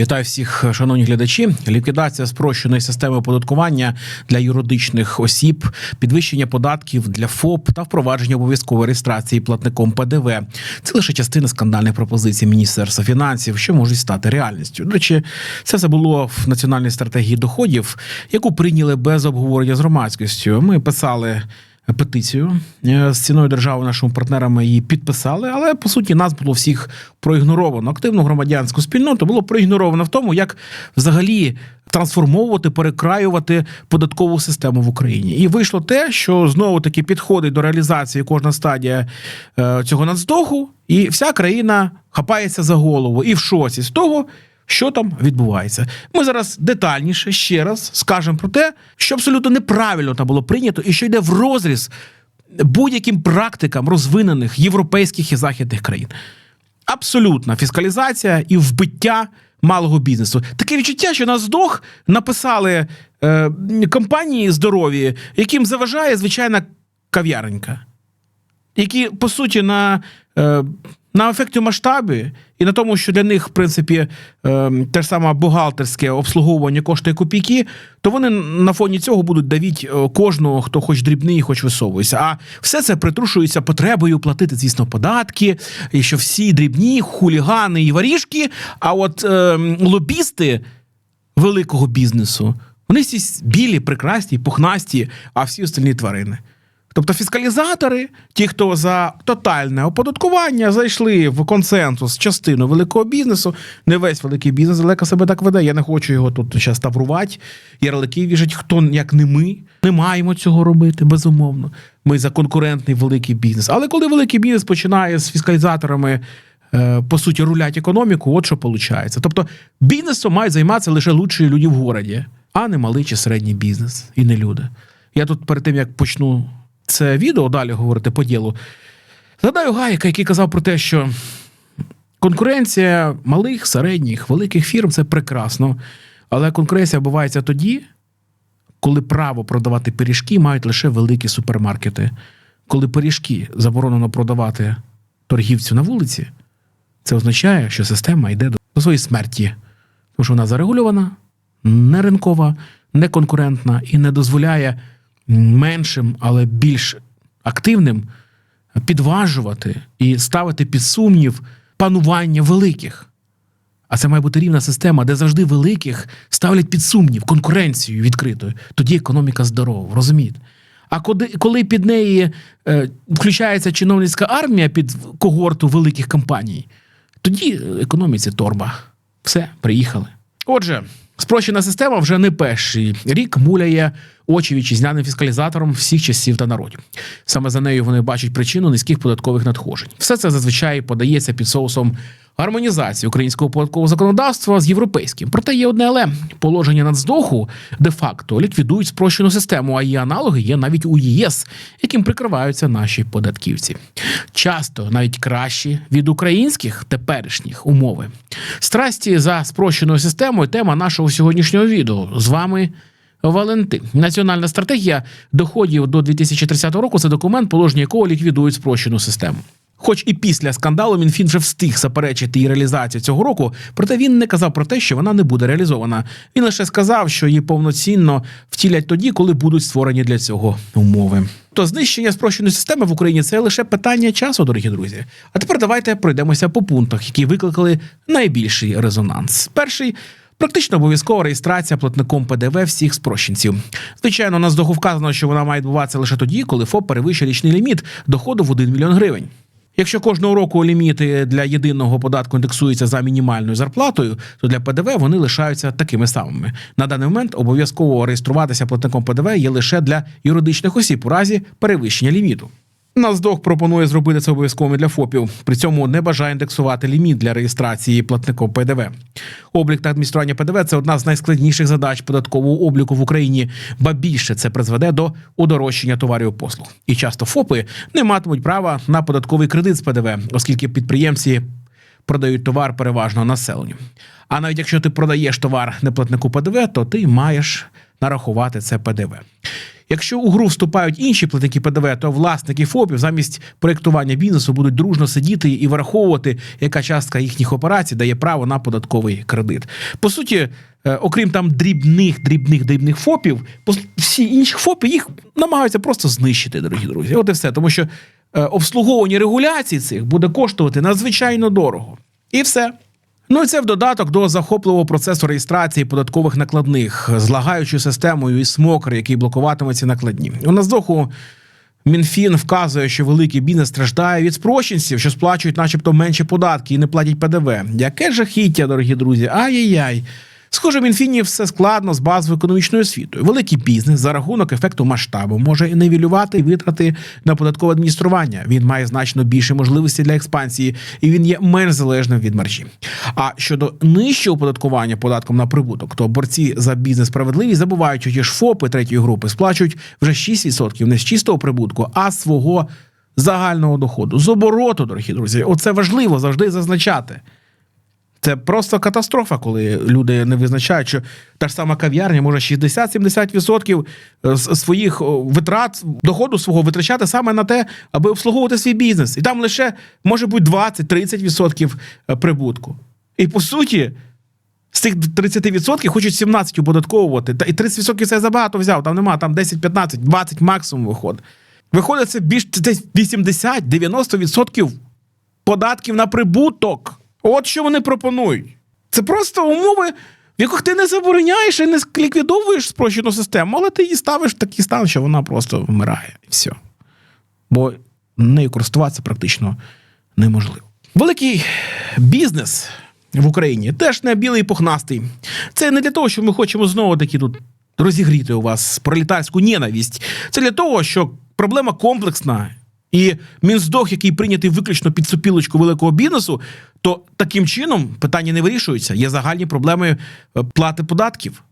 Вітаю всіх, шановні глядачі. Ліквідація спрощеної системи оподаткування для юридичних осіб, підвищення податків для ФОП та впровадження обов'язкової реєстрації платником ПДВ. Це лише частина скандальних пропозицій Міністерства фінансів, що можуть стати реальністю. До речі, це все було в національній стратегії доходів, яку прийняли без обговорення з громадськістю. Ми писали. Петицію е, з ціною держави нашими партнерами її підписали, але по суті нас було всіх проігноровано. Активну громадянську спільноту було проігноровано в тому, як взагалі трансформовувати, перекраювати податкову систему в Україні. І вийшло те, що знову таки підходить до реалізації кожна стадія е, цього нацдоху, і вся країна хапається за голову і в шоці з того. Що там відбувається? Ми зараз детальніше ще раз скажемо про те, що абсолютно неправильно там було прийнято, і що йде в розріз будь-яким практикам розвинених європейських і західних країн. Абсолютна фіскалізація і вбиття малого бізнесу. Таке відчуття, що на здох написали е, компанії здорові, яким заважає звичайна кав'яренька, які по суті на. Е, на ефекті масштабі і на тому, що для них, в принципі, е, те ж саме бухгалтерське обслуговування коштує копійки, то вони на фоні цього будуть давіть е, кожного, хто хоч дрібний, хоч висовується. А все це притрушується потребою платити, звісно, податки, і що всі дрібні, хулігани і варіжки. А от е, лобісти великого бізнесу, вони всі білі, прекрасні, пухнасті, а всі остальні тварини. Тобто фіскалізатори, ті, хто за тотальне оподаткування зайшли в консенсус частину великого бізнесу, не весь великий бізнес далеко себе так веде. Я не хочу його тут зараз таврувати. Ярлики віжать, хто як не ми. Не маємо цього робити, безумовно. Ми за конкурентний великий бізнес. Але коли великий бізнес починає з фіскалізаторами. е, По суті, рулять економіку, от що виходить. Тобто бізнесом мають займатися лише лучші люди в городі, а не малий чи середній бізнес і не люди. Я тут перед тим як почну це відео далі говорити по ділу. Згадаю Гайка, який казав про те, що конкуренція малих, середніх, великих фірм це прекрасно. Але конкуренція відбувається тоді, коли право продавати пиріжки мають лише великі супермаркети. Коли пиріжки заборонено продавати торгівцю на вулиці, це означає, що система йде до своєї смерті. Тому що вона зарегульована, не ринкова, не конкурентна і не дозволяє меншим, але більш активним підважувати і ставити під сумнів панування великих. А це має бути рівна система, де завжди великих ставлять під сумнів конкуренцію відкритою. Тоді економіка здорова, розумієте? А коли, під неї е, включається чиновницька армія під когорту великих компаній, тоді економіці торба. Все, приїхали. Отже, спрощена система вже не перший рік муляє очі вітчизняним фіскалізатором всіх часів та народів. Саме за нею вони бачать причину низьких податкових надходжень. Все це зазвичай подається під соусом гармонізації українського податкового законодавства з європейським. Проте є одне але положення нацдоху де-факто ліквідують спрощену систему, а її аналоги є навіть у ЄС, яким прикриваються наші податківці. Часто навіть кращі від українських теперішніх умови. Страсті за спрощеною системою тема нашого сьогоднішнього відео. З вами Валентин. Національна стратегія доходів до 2030 року це документ, положення якого ліквідують спрощену систему. Хоч і після скандалу Мінфін вже встиг заперечити її реалізацію цього року, проте він не казав про те, що вона не буде реалізована. Він лише сказав, що її повноцінно втілять тоді, коли будуть створені для цього умови. То знищення спрощеної системи в Україні це лише питання часу, дорогі друзі. А тепер давайте пройдемося по пунктах, які викликали найбільший резонанс. Перший Практично обов'язкова реєстрація платником ПДВ всіх спрощенців. Звичайно, на здоху вказано, що вона має відбуватися лише тоді, коли ФОП перевищує річний ліміт доходу в 1 мільйон гривень. Якщо кожного року ліміти для єдиного податку індексуються за мінімальною зарплатою, то для ПДВ вони лишаються такими самими. На даний момент обов'язково реєструватися платником ПДВ є лише для юридичних осіб у разі перевищення ліміту. Нацдох пропонує зробити це обов'язковим для ФОПів. При цьому не бажає індексувати ліміт для реєстрації платників ПДВ. Облік та адміністрування ПДВ це одна з найскладніших задач податкового обліку в Україні, ба більше це призведе до удорожчання товарів послуг. І часто ФОПи не матимуть права на податковий кредит з ПДВ, оскільки підприємці продають товар переважно населенню. А навіть якщо ти продаєш товар неплатнику ПДВ, то ти маєш нарахувати це ПДВ. Якщо у гру вступають інші платники ПДВ, то власники ФОПів замість проєктування бізнесу будуть дружно сидіти і враховувати, яка частка їхніх операцій дає право на податковий кредит. По суті, е, окрім там дрібних, дрібних, дрібних ФОПів, всі інші ФОПи їх намагаються просто знищити, дорогі друзі. От і все. Тому що е, обслуговування регуляцій цих буде коштувати надзвичайно дорого. І все. Ну і це в додаток до захопливого процесу реєстрації податкових накладних злагаючи системою і смокер, який блокуватиме ці накладні. У Наздоху Мінфін вказує, що великий бізнес страждає від спрощенців, що сплачують, начебто, менше податки і не платять ПДВ. Яке жахіття, дорогі друзі? Ай-яй-яй. Схоже, Мінфіні все складно з базовою економічною освітою. Великий бізнес за рахунок ефекту масштабу може нивелювати витрати на податкове адміністрування. Він має значно більше можливостей для експансії, і він є менш залежним від маржі. А щодо нижчого оподаткування податком на прибуток, то борці за бізнес справедливість забувають, що ті ж ФОПи третьої групи сплачують вже 6% не з чистого прибутку, а з свого загального доходу. З обороту, дорогі друзі. Оце важливо завжди зазначати. Це просто катастрофа, коли люди не визначають, що та ж сама кав'ярня може 60-70% з своїх витрат, доходу свого витрачати саме на те, аби обслуговувати свій бізнес. І там лише може бути 20-30% прибутку. І по суті, з цих 30% хочуть 17 оподатковувати. Та і 30% це я забагато взяв, там нема, там 10, 15, 20 максимум виходить. Виходить, це більш десь 80-90% податків на прибуток. От що вони пропонують. Це просто умови, в яких ти не забороняєш і не ліквідовуєш спрощену систему, але ти її ставиш в такий стан, що вона просто вмирає. І все. Бо нею користуватися практично неможливо. Великий бізнес в Україні теж не білий і пухнастий. Це не для того, що ми хочемо знову таки тут розігріти у вас пролетарську ненависть. Це для того, що проблема комплексна. І Мінздох, який прийнятий виключно під супілочку великого бізнесу, то таким чином питання не вирішуються. Є загальні проблеми е, плати податків,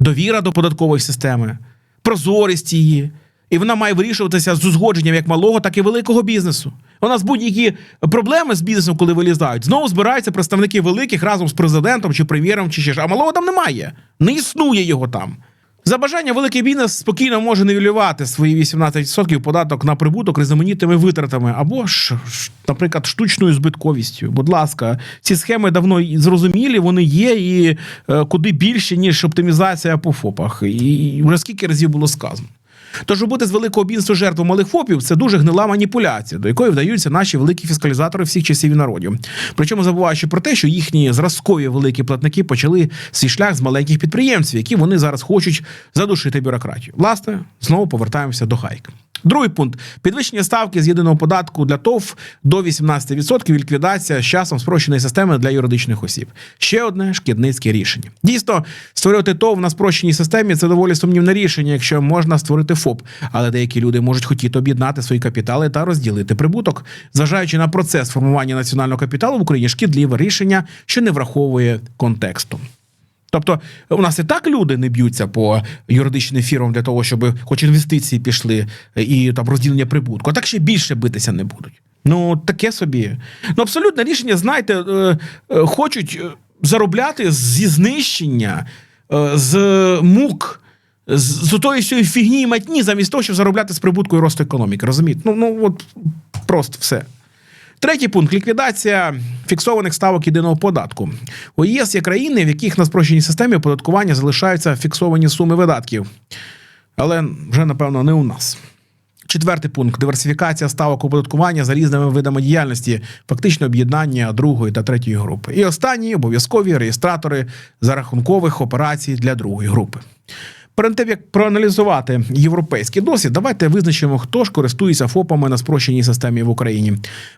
довіра до податкової системи, прозорість її. І вона має вирішуватися з узгодженням як малого, так і великого бізнесу. У нас будь-які проблеми з бізнесом, коли вилізають, знову збираються представники великих разом з президентом чи прем'єром, чи ще ж. А малого там немає. Не існує його там. За бажання великий бізнес спокійно може нівелювати свої 18% податок на прибуток різноманітними витратами або ж, наприклад, штучною збитковістю. Будь ласка, ці схеми давно зрозумілі, вони є і е, куди більше, ніж оптимізація по ФОПах. І вже скільки разів було сказано. Тож робити з великого бізнесу жертву малих ФОПів це дуже гнила маніпуляція, до якої вдаються наші великі фіскалізатори всіх часів і народів. Причому забуваючи про те, що їхні зразкові великі платники почали свій шлях з маленьких підприємців, які вони зараз хочуть задушити бюрократію. Власне, знову повертаємося до хайки. Другий пункт підвищення ставки з єдиного податку для ТОВ до 18%, ліквідація з часом спрощеної системи для юридичних осіб. Ще одне шкідницьке рішення. Дійсно, створювати ТОВ на спрощеній системі це доволі сумнівне рішення, якщо можна створити ФОП. Але деякі люди можуть хотіти об'єднати свої капітали та розділити прибуток, зважаючи на процес формування національного капіталу в Україні шкідливе рішення, що не враховує контексту. Тобто у нас і так люди не б'ються по юридичним фірмам для того, щоб хоч інвестиції пішли е, і там розділення прибутку, а так ще більше битися не будуть. Ну таке собі. Ну абсолютне рішення, знаєте, е, е, хочуть заробляти зі знищення, з мук. З, з тої всієї фігні і матні, замість того, щоб заробляти з прибутку і росту економіки. Розумієте? Ну, ну от просто все. Третій пункт ліквідація фіксованих ставок єдиного податку. У ЄС є країни, в яких на спрощеній системі оподаткування залишаються фіксовані суми видатків. Але вже, напевно, не у нас. Четвертий пункт диверсифікація ставок оподаткування за різними видами діяльності, фактично об'єднання другої та третьої групи. І останні обов'язкові реєстратори зарахункових операцій для другої групи. Перед тим як проаналізувати європейський досвід, давайте визначимо, хто ж користується ФОПами на спрощеній системі в Україні.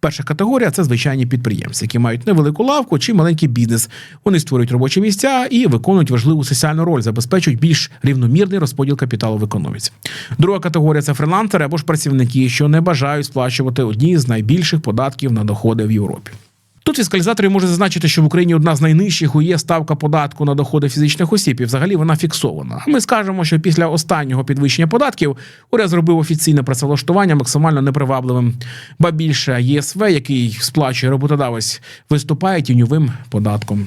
Перша категорія це звичайні підприємці, які мають невелику лавку чи маленький бізнес. Вони створюють робочі місця і виконують важливу соціальну роль, забезпечують більш рівномірний розподіл капіталу в економіці. Друга категорія це фрилансери або ж працівники, що не бажають сплачувати одні з найбільших податків на доходи в Європі. Тут фіскалізатори можуть зазначити, що в Україні одна з найнижчих є ставка податку на доходи фізичних осіб, і взагалі вона фіксована. Ми скажемо, що після останнього підвищення податків уряд зробив офіційне працевлаштування максимально непривабливим. Ба більше ЄСВ, який сплачує роботодавець, виступає тіньовим податком.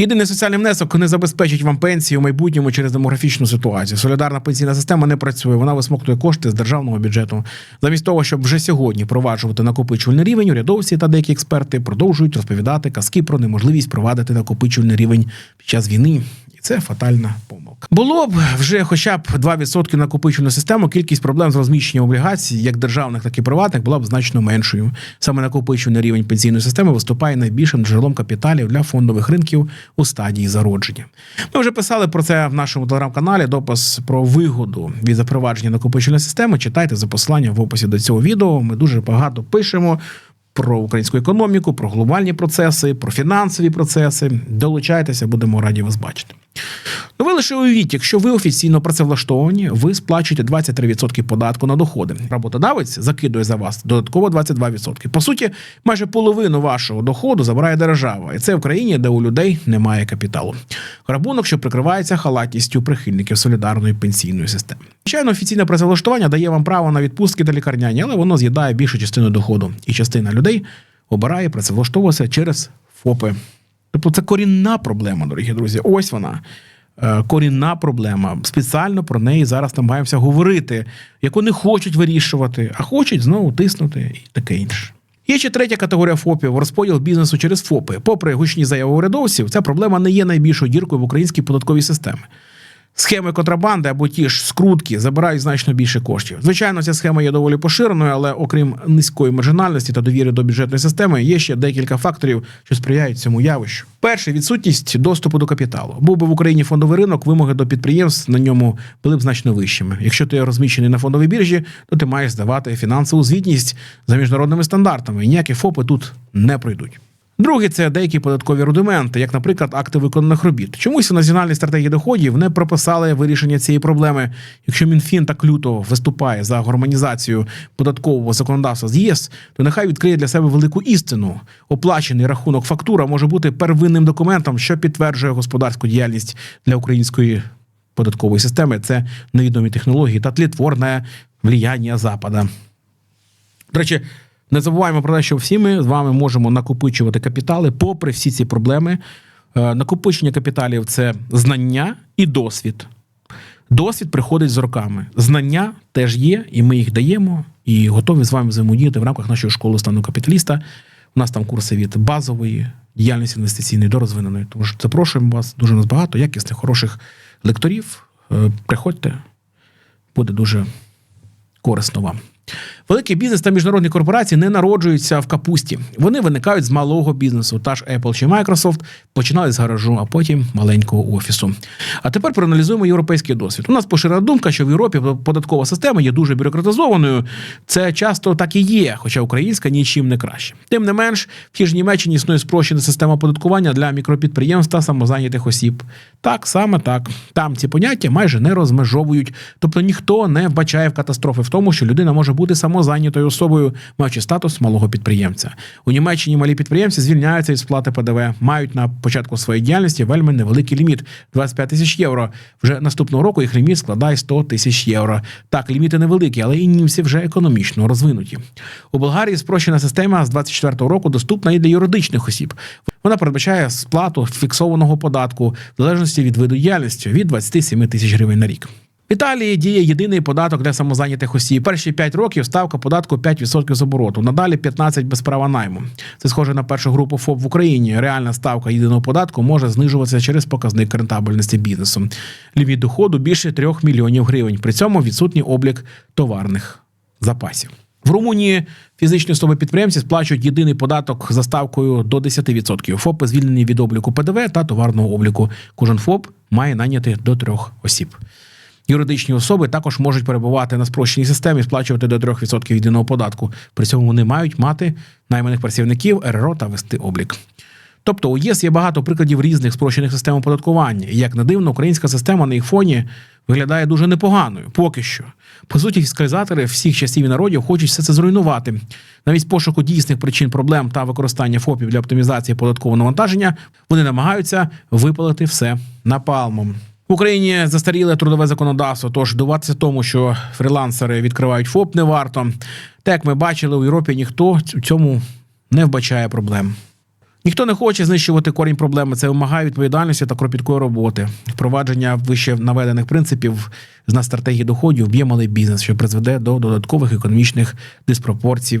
Єдиний соціальний внесок не забезпечить вам пенсію в майбутньому через демографічну ситуацію. Солідарна пенсійна система не працює. Вона висмоктує кошти з державного бюджету. Замість того, щоб вже сьогодні впроваджувати накопичувальний рівень, урядовці та деякі експерти продовжують розповідати казки про неможливість провадити накопичувальний рівень під час війни. І це фатальна помилка. Було б вже хоча б 2% накопичувальну систему, кількість проблем з розміщенням облігацій, як державних, так і приватних, була б значно меншою. Саме накопичувальний рівень пенсійної системи виступає найбільшим джерелом капіталів для фондових ринків у стадії зародження. Ми вже писали про це в нашому телеграм-каналі. Допис про вигоду від запровадження накопичувальної системи. Читайте за посиланням в описі до цього відео. Ми дуже багато пишемо. Про українську економіку, про глобальні процеси, про фінансові процеси. Долучайтеся, будемо раді вас бачити. Ну, ви лише уявіть, якщо ви офіційно працевлаштовані, ви сплачуєте 23% податку на доходи. Роботодавець закидує за вас додатково 22%. По суті, майже половину вашого доходу забирає держава, і це в країні, де у людей немає капіталу. Рахунок, що прикривається халатністю прихильників солідарної пенсійної системи. Звичайно, офіційне працевлаштування дає вам право на відпустки та лікарняні, але воно з'їдає більшу частину доходу, і частина людей обирає працевлаштовуватися через ФОПи. Тобто це корінна проблема, дорогі друзі. Ось вона. Е, Корінна проблема. Спеціально про неї зараз намагаємося говорити, яку не хочуть вирішувати, а хочуть знову тиснути і таке інше. Є ще третя категорія ФОПів розподіл бізнесу через ФОПи. Попри гучні заяви урядовців, ця проблема не є найбільшою діркою в українській податковій системі. Схеми контрабанди або ті ж скрутки забирають значно більше коштів. Звичайно, ця схема є доволі поширеною, але окрім низької маржинальності та довіри до бюджетної системи, є ще декілька факторів, що сприяють цьому явищу. Перший відсутність доступу до капіталу. Був би в Україні фондовий ринок, вимоги до підприємств на ньому були б значно вищими. Якщо ти розміщений на фондовій біржі, то ти маєш здавати фінансову звітність за міжнародними стандартами, ніякі ФОПи тут не пройдуть. Друге, це деякі податкові рудименти, як, наприклад, акти виконаних робіт. Чомусь у національній стратегії доходів не прописали вирішення цієї проблеми. Якщо МінФін так люто виступає за гармонізацію податкового законодавства з ЄС, то нехай відкриє для себе велику істину. Оплачений рахунок фактура може бути первинним документом, що підтверджує господарську діяльність для української податкової системи. Це невідомі технології та тлітворне влияння Запада. До речі, не забуваємо про те, що всі ми з вами можемо накопичувати капітали, попри всі ці проблеми. Е, Накопичення капіталів це знання і досвід. Досвід приходить з роками. Знання теж є, і ми їх даємо, і готові з вами взаємодіяти в рамках нашої школи стану капіталіста. У нас там курси від базової діяльності інвестиційної до розвиненої. Тому що запрошуємо вас дуже нас багато, якісних, хороших лекторів. Е, Приходьте, буде дуже корисно вам. Великий бізнес та міжнародні корпорації не народжуються в капусті. Вони виникають з малого бізнесу. Та ж Apple чи Microsoft починали з гаражу, а потім маленького офісу. А тепер проаналізуємо європейський досвід. У нас поширена думка, що в Європі податкова система є дуже бюрократизованою. Це часто так і є, хоча українська нічим не краще. Тим не менш, в тій ж Німеччині існує спрощена система оподаткування для мікропідприємств та самозайнятих осіб. Так саме так. Там ці поняття майже не розмежовують. Тобто ніхто не вбачає в катастрофи в тому, що людина може бути самозайнятою особою, маючи статус малого підприємця. У Німеччині малі підприємці звільняються від сплати ПДВ, мають на початку своєї діяльності вельми невеликий ліміт 25 тисяч євро. Вже наступного року їх ліміт складає 100 тисяч євро. Так, ліміти невеликі, але і німці вже економічно розвинуті. У Болгарії спрощена система з 24 року доступна і для юридичних осіб. Вона передбачає сплату фіксованого податку в залежності від виду діяльності від 27 тисяч гривень на рік. В Італії діє єдиний податок для самозайнятих осіб. Перші 5 років ставка податку 5% з обороту. Надалі 15% без права найму. Це схоже на першу групу ФОП в Україні. Реальна ставка єдиного податку може знижуватися через показник рентабельності бізнесу. Ліміт доходу більше 3 мільйонів гривень. При цьому відсутній облік товарних запасів. В Румунії фізичні особи підприємці сплачують єдиний податок за ставкою до 10%. ФОПи звільнені від обліку ПДВ та товарного обліку. Кожен ФОП має найняти до трьох осіб. Юридичні особи також можуть перебувати на спрощеній системі, сплачувати до 3% єдиного податку. При цьому вони мають мати найманих працівників РРО та вести облік. Тобто у ЄС є багато прикладів різних спрощених систем оподаткування. І як не дивно, українська система на їх фоні виглядає дуже непоганою. Поки що. По суті, фіскалізатори всіх часів і народів хочуть все це зруйнувати. Навіть пошуку дійсних причин проблем та використання ФОПів для оптимізації податкового навантаження вони намагаються випалити все напалмом. В Україні застаріле трудове законодавство, тож диватися тому, що фрілансери відкривають ФОП, не варто. Так як ми бачили, у Європі ніхто у цьому не вбачає проблем. Ніхто не хоче знищувати корінь проблеми. Це вимагає відповідальності та кропіткої роботи. Впровадження вище наведених принципів з стратегії доходів б'є малий бізнес, що призведе до додаткових економічних диспропорцій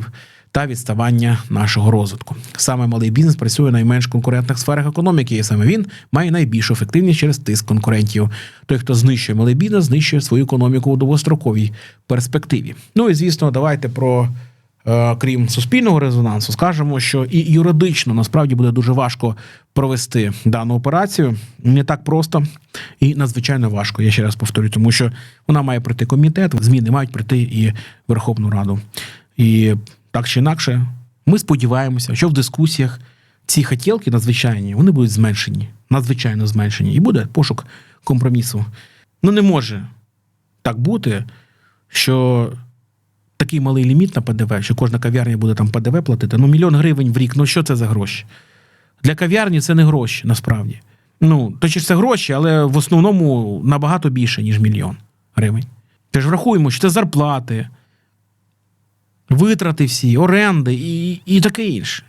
та відставання нашого розвитку. Саме малий бізнес працює в найменш конкурентних сферах економіки, і саме він має найбільшу ефективність через тиск конкурентів. Той, хто знищує малий бізнес, знищує свою економіку у довгостроковій перспективі. Ну і звісно, давайте про. Е, крім суспільного резонансу, скажемо, що і юридично насправді буде дуже важко провести дану операцію. Не так просто і надзвичайно важко. Я ще раз повторю, тому що вона має пройти комітет, зміни мають пройти і Верховну Раду. І так чи інакше, ми сподіваємося, що в дискусіях ці хотілки надзвичайні вони будуть зменшені, надзвичайно зменшені, і буде пошук компромісу. Ну не може так бути, що такий малий ліміт на ПДВ, що кожна кав'ярня буде там ПДВ платити. Ну, мільйон гривень в рік. Ну що це за гроші? Для кав'ярні це не гроші, насправді. Ну, точніше, це гроші, але в основному набагато більше, ніж мільйон гривень. Ти ж врахуємо, що це зарплати, витрати всі, оренди і, і таке інше.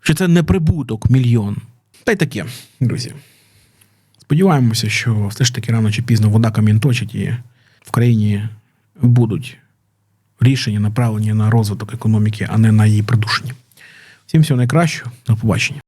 Що це не прибуток мільйон. Та й таке, друзі. Сподіваємося, що все ж таки рано чи пізно вода камінь точить і в країні будуть рішення направлені на розвиток економіки, а не на її придушення. Всім всього найкращого. До побачення.